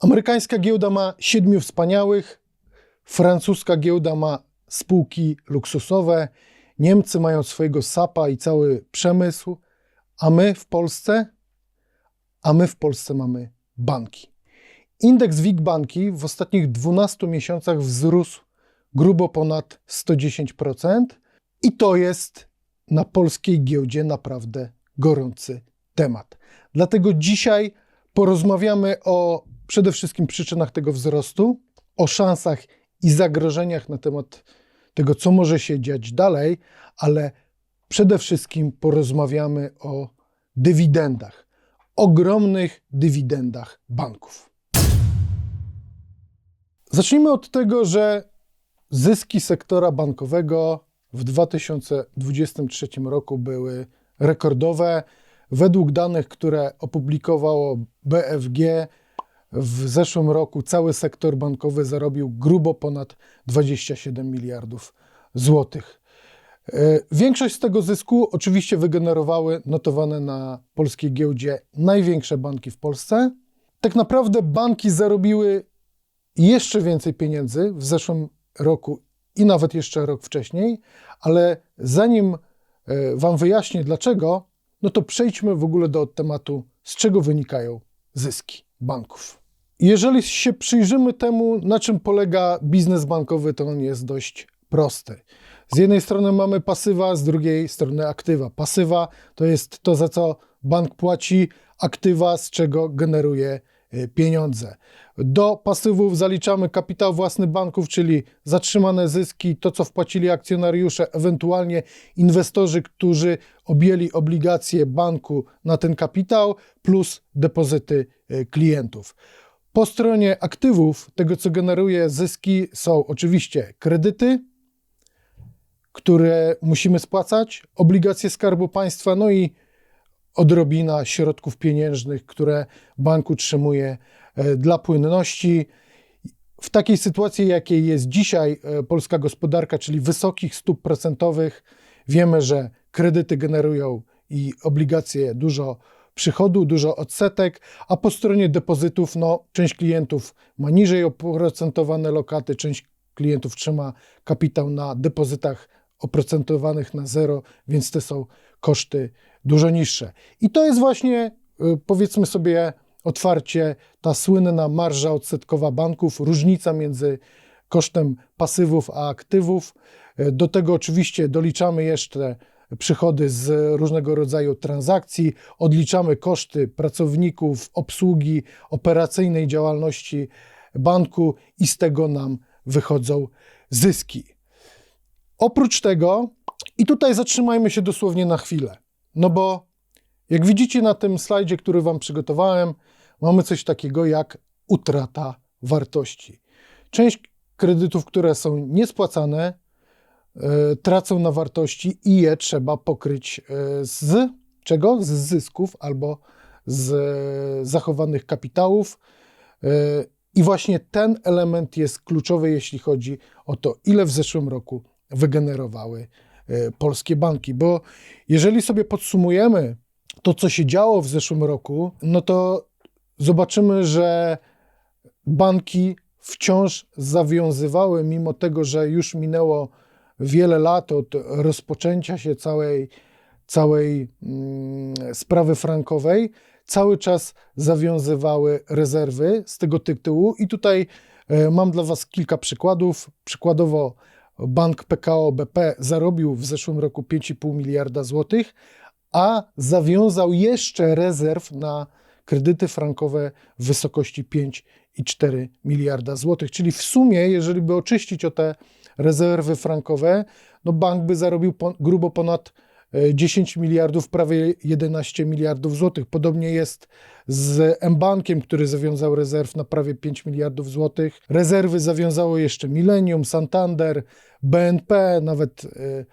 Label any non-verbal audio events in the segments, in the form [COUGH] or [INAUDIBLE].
Amerykańska giełda ma siedmiu wspaniałych, francuska giełda ma spółki luksusowe, Niemcy mają swojego SAP-a i cały przemysł, a my w Polsce, a my w Polsce mamy banki. Indeks WIG banki w ostatnich 12 miesiącach wzrósł grubo ponad 110% i to jest na polskiej giełdzie naprawdę gorący temat. Dlatego dzisiaj porozmawiamy o przede wszystkim przyczynach tego wzrostu, o szansach i zagrożeniach na temat tego, co może się dziać dalej, ale przede wszystkim porozmawiamy o dywidendach, ogromnych dywidendach banków. Zacznijmy od tego, że zyski sektora bankowego w 2023 roku były rekordowe. Według danych, które opublikowało BFG, w zeszłym roku cały sektor bankowy zarobił grubo ponad 27 miliardów złotych. E, Większość z tego zysku oczywiście wygenerowały notowane na polskiej giełdzie największe banki w Polsce. Tak naprawdę banki zarobiły jeszcze więcej pieniędzy w zeszłym roku i nawet jeszcze rok wcześniej, ale zanim e, Wam wyjaśnię dlaczego, no to przejdźmy w ogóle do tematu, z czego wynikają zyski banków. Jeżeli się przyjrzymy temu, na czym polega biznes bankowy, to on jest dość prosty. Z jednej strony mamy pasywa, z drugiej strony aktywa. Pasywa to jest to, za co bank płaci, aktywa, z czego generuje y, pieniądze. Do pasywów zaliczamy kapitał własny banków, czyli zatrzymane zyski, to co wpłacili akcjonariusze, ewentualnie inwestorzy, którzy objęli obligacje banku na ten kapitał, plus depozyty y, klientów. Po stronie aktywów, tego co generuje zyski, są oczywiście kredyty, które musimy spłacać, obligacje Skarbu Państwa, no i odrobina środków pieniężnych, które bank utrzymuje e, dla płynności. W takiej sytuacji, jakiej jest dzisiaj e, polska gospodarka, czyli wysokich stóp procentowych, wiemy, że kredyty generują i obligacje dużo przychodu, dużo odsetek, a po stronie depozytów, no, część klientów ma niżej oprocentowane lokaty, część klientów trzyma kapitał na depozytach oprocentowanych na zero, więc te są koszty dużo niższe. I to jest właśnie, y, powiedzmy sobie otwarcie, ta słynna marża odsetkowa banków, różnica między kosztem pasywów a aktywów. Y, Do tego oczywiście doliczamy jeszcze przychody z różnego rodzaju transakcji, odliczamy koszty pracowników, obsługi, operacyjnej działalności banku i z tego nam wychodzą zyski. Oprócz tego, i tutaj zatrzymajmy się dosłownie na chwilę, no bo jak widzicie na tym slajdzie, który Wam przygotowałem, mamy coś takiego jak utrata wartości. Część kredytów, które są niespłacane, tracą na wartości i je trzeba pokryć e, z czego? Z zysków albo z e, zachowanych kapitałów. E, I właśnie ten element jest kluczowy, jeśli chodzi o to, ile w zeszłym roku wygenerowały e, polskie banki. Bo jeżeli sobie podsumujemy to, co się działo w zeszłym roku, no to zobaczymy, że banki wciąż zawiązywały, mimo tego, że już minęło wiele lat od rozpoczęcia się całej, całej mm, sprawy frankowej, cały czas zawiązywały rezerwy z tego tytułu. I tutaj e, mam dla Was kilka przykładów. Przykładowo bank PKO BP zarobił w zeszłym roku 5,5 miliarda złotych, a zawiązał jeszcze rezerw na kredyty frankowe w wysokości 5,4 miliarda złotych. Czyli w sumie, jeżeli by oczyścić o te rezerwy frankowe, no bank by zarobił po, grubo ponad e, 10 miliardów, prawie 11 miliardów złotych. Podobnie jest z M-Bankiem, który zawiązał rezerw na prawie 5 miliardów złotych. Rezerwy zawiązało jeszcze Millennium, Santander, BNP, nawet e,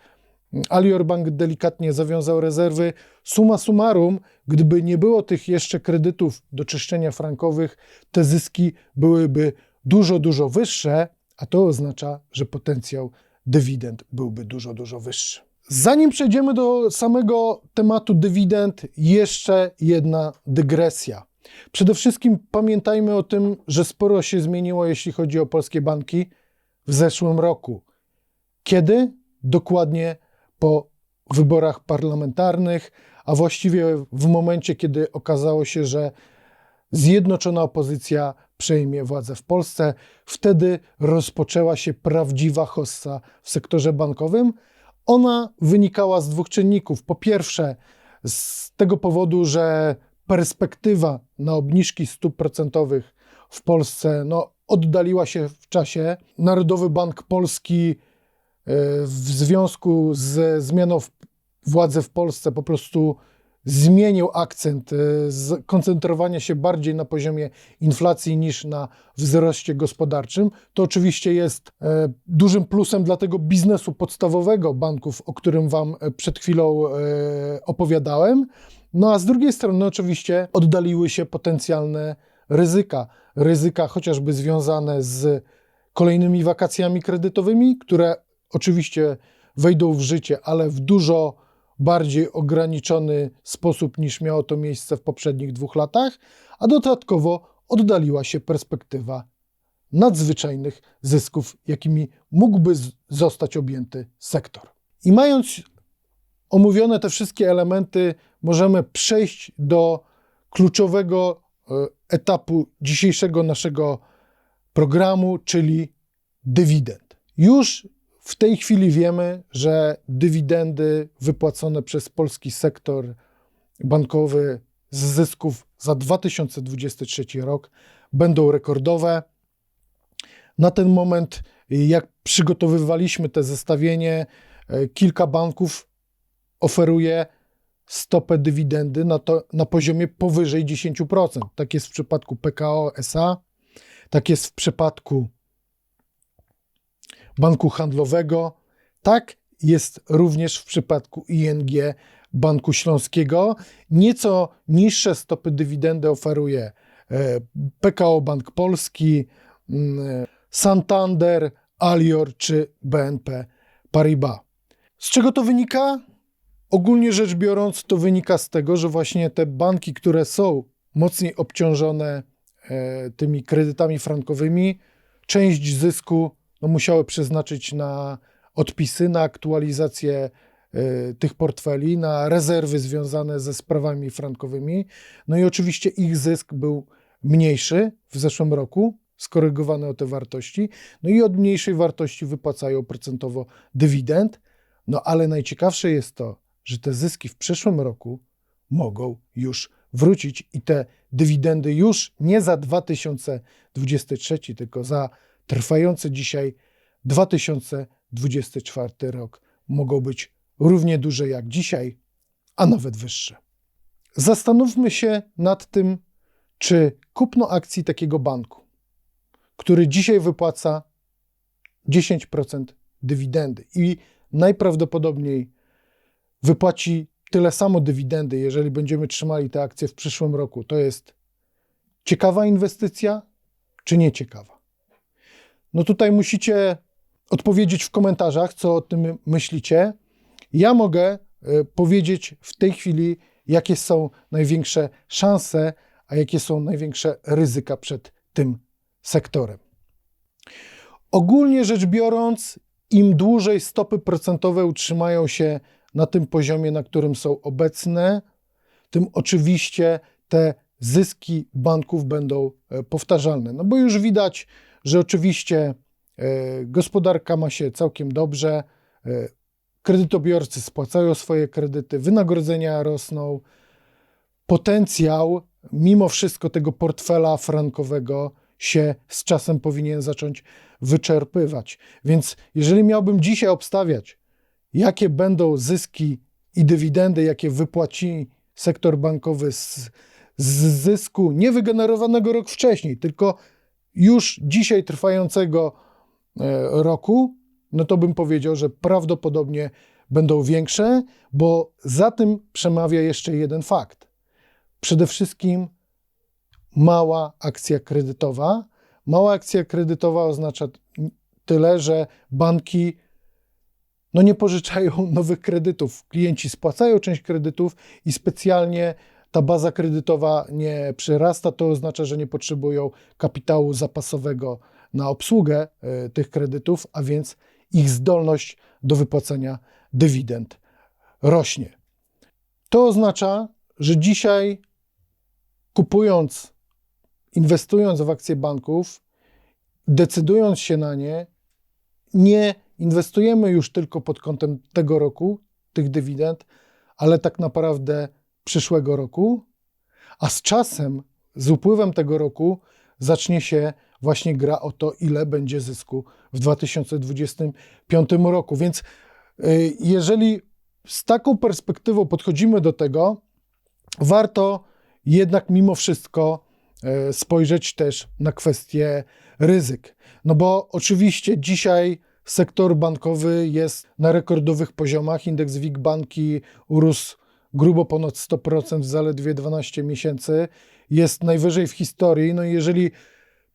Alior Bank delikatnie zawiązał rezerwy. Suma summarum, gdyby nie było tych jeszcze kredytów do czyszczenia frankowych, te zyski byłyby dużo, dużo wyższe, a to oznacza, że potencjał dywidend byłby dużo, dużo wyższy. Zanim przejdziemy do samego tematu dywidend, jeszcze jedna dygresja. Przede wszystkim pamiętajmy o tym, że sporo się zmieniło, jeśli chodzi o polskie banki w zeszłym roku. Kiedy? Dokładnie po wyborach parlamentarnych, a właściwie w momencie, kiedy okazało się, że zjednoczona opozycja przejmie władzę w Polsce. Wtedy rozpoczęła się prawdziwa hossa w sektorze bankowym. Ona wynikała z dwóch czynników. Po pierwsze, z tego powodu, że perspektywa na obniżki stóp procentowych w Polsce no, oddaliła się w czasie. Narodowy Bank Polski e, w związku ze zmianą władzy w Polsce po prostu zmienił akcent z koncentrowania się bardziej na poziomie inflacji niż na wzroście gospodarczym. To oczywiście jest e, dużym plusem dla tego biznesu podstawowego banków, o którym Wam e, przed chwilą e, opowiadałem. No a z drugiej strony, oczywiście, oddaliły się potencjalne ryzyka. Ryzyka chociażby związane z kolejnymi wakacjami kredytowymi, które oczywiście wejdą w życie, ale w dużo bardziej ograniczony sposób niż miało to miejsce w poprzednich dwóch latach, a dodatkowo oddaliła się perspektywa nadzwyczajnych zysków, jakimi mógłby zostać objęty sektor. I mając omówione te wszystkie elementy, możemy przejść do kluczowego e, etapu dzisiejszego naszego programu, czyli dywidend. Już w tej chwili wiemy, że dywidendy wypłacone przez polski sektor bankowy z zysków za 2023 rok będą rekordowe. Na ten moment, jak przygotowywaliśmy te zestawienie, e, kilka banków oferuje stopę dywidendy na, to, na poziomie powyżej 10%. Tak jest w przypadku PKO SA, tak jest w przypadku banku handlowego. Tak jest również w przypadku ING Banku Śląskiego. Nieco niższe stopy dywidendy oferuje e, PKO Bank Polski, mm, Santander, Alior czy BNP Paribas. Z czego to wynika? Ogólnie rzecz biorąc, to wynika z tego, że właśnie te banki, które są mocniej obciążone e, tymi kredytami frankowymi, część zysku no, musiały przeznaczyć na odpisy, na aktualizację y, tych portfeli, na rezerwy związane ze sprawami frankowymi. No i oczywiście ich zysk był mniejszy w zeszłym roku, skorygowany o te wartości, no i od mniejszej wartości wypłacają procentowo dywidend. No ale najciekawsze jest to, że te zyski w przyszłym roku mogą już wrócić i te dywidendy już nie za 2023, tylko za trwający dzisiaj 2024 rok mogą być równie duże jak dzisiaj, a nawet wyższe. Zastanówmy się nad tym, czy kupno akcji takiego banku, który dzisiaj wypłaca 10% dywidendy i najprawdopodobniej wypłaci tyle samo dywidendy, jeżeli będziemy trzymali te akcje w przyszłym roku, to jest ciekawa inwestycja, czy nieciekawa? No tutaj musicie odpowiedzieć w komentarzach, co o tym myślicie. Ja mogę e, powiedzieć w tej chwili, jakie są największe szanse, a jakie są największe ryzyka przed tym sektorem. Ogólnie rzecz biorąc, im dłużej stopy procentowe utrzymają się na tym poziomie, na którym są obecne, tym oczywiście te zyski banków będą e, powtarzalne. No bo już widać, że oczywiście e, gospodarka ma się całkiem dobrze, e, kredytobiorcy spłacają swoje kredyty, wynagrodzenia rosną, potencjał mimo wszystko tego portfela frankowego się z czasem powinien zacząć wyczerpywać. Więc jeżeli miałbym dzisiaj obstawiać, jakie będą zyski i dywidendy, jakie wypłaci sektor bankowy z, z zysku niewygenerowanego rok wcześniej, tylko już dzisiaj trwającego e, roku, no to bym powiedział, że prawdopodobnie będą większe, bo za tym przemawia jeszcze jeden fakt. Przede wszystkim mała akcja kredytowa. Mała akcja kredytowa oznacza tyle, że banki no nie pożyczają [LAUGHS] nowych kredytów. Klienci spłacają część kredytów i specjalnie ta baza kredytowa nie przyrasta, to oznacza, że nie potrzebują kapitału zapasowego na obsługę e, tych kredytów, a więc ich zdolność do wypłacenia dywidend rośnie. To oznacza, że dzisiaj kupując, inwestując w akcje banków, decydując się na nie, nie inwestujemy już tylko pod kątem tego roku, tych dywidend, ale tak naprawdę przyszłego roku, a z czasem, z upływem tego roku, zacznie się właśnie gra o to, ile będzie zysku w 2025 roku. Więc y, jeżeli z taką perspektywą podchodzimy do tego, warto jednak mimo wszystko y, spojrzeć też na kwestię ryzyk. No bo oczywiście dzisiaj sektor bankowy jest na rekordowych poziomach. Indeks WIG banki urósł grubo ponad 100% w zaledwie 12 miesięcy. Jest najwyżej w historii. No i jeżeli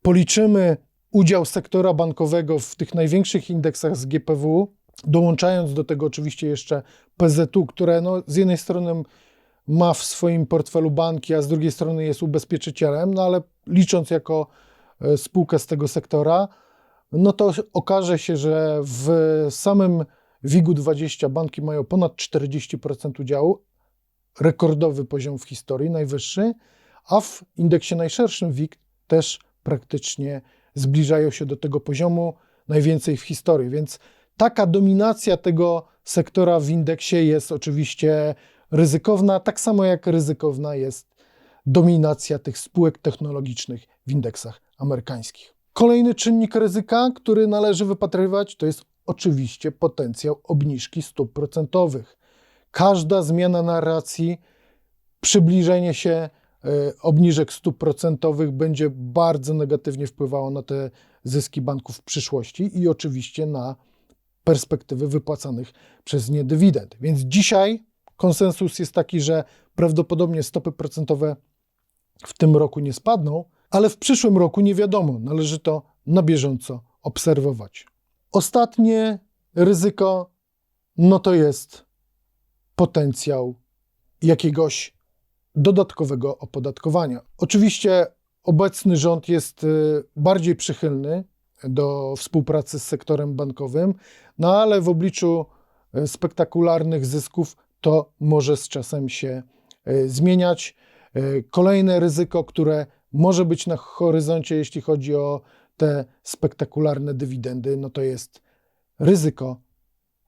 policzymy udział sektora bankowego w tych największych indeksach z GPW, dołączając do tego oczywiście jeszcze PZU, które no, z jednej strony ma w swoim portfelu banki, a z drugiej strony jest ubezpieczycielem, no ale licząc jako e, spółkę z tego sektora, no to okaże się, że w samym WIG-u 20 banki mają ponad 40% udziału, rekordowy poziom w historii, najwyższy, a w indeksie najszerszym WIG też praktycznie zbliżają się do tego poziomu, najwięcej w historii. Więc taka dominacja tego sektora w indeksie jest oczywiście ryzykowna, tak samo jak ryzykowna jest dominacja tych spółek technologicznych w indeksach amerykańskich. Kolejny czynnik ryzyka, który należy wypatrywać, to jest oczywiście potencjał obniżki stóp procentowych. Każda zmiana narracji, przybliżenie się e, obniżek stóp procentowych będzie bardzo negatywnie wpływało na te zyski banków w przyszłości i oczywiście na perspektywy wypłacanych przez nie dywidend. Więc dzisiaj konsensus jest taki, że prawdopodobnie stopy procentowe w tym roku nie spadną, ale w przyszłym roku nie wiadomo. Należy to na bieżąco obserwować. Ostatnie ryzyko no to jest potencjał jakiegoś dodatkowego opodatkowania. Oczywiście obecny rząd jest y, bardziej przychylny do współpracy z sektorem bankowym, no ale w obliczu y, spektakularnych zysków to może z czasem się y, zmieniać. Kolejne ryzyko, które może być na horyzoncie, jeśli chodzi o te spektakularne dywidendy, no to jest ryzyko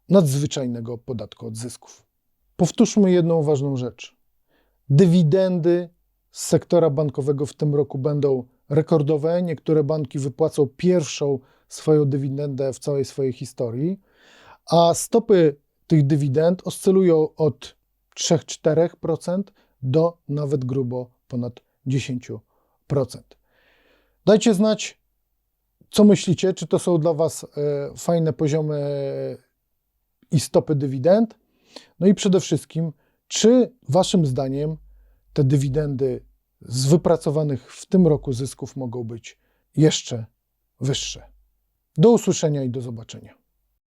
nadzwyczajnego podatku od zysków. Powtórzmy jedną ważną rzecz. Dywidendy z sektora bankowego w tym roku będą rekordowe. Niektóre banki wypłacą pierwszą swoją dywidendę w całej swojej historii, a stopy tych dywidend oscylują od 3-4% do nawet grubo ponad 10%. Dajcie znać, co myślicie, czy to są dla Was e, fajne poziomy i stopy dywidend. No i przede wszystkim, czy Waszym zdaniem te dywidendy z wypracowanych w tym roku zysków mogą być jeszcze wyższe. Do usłyszenia i do zobaczenia.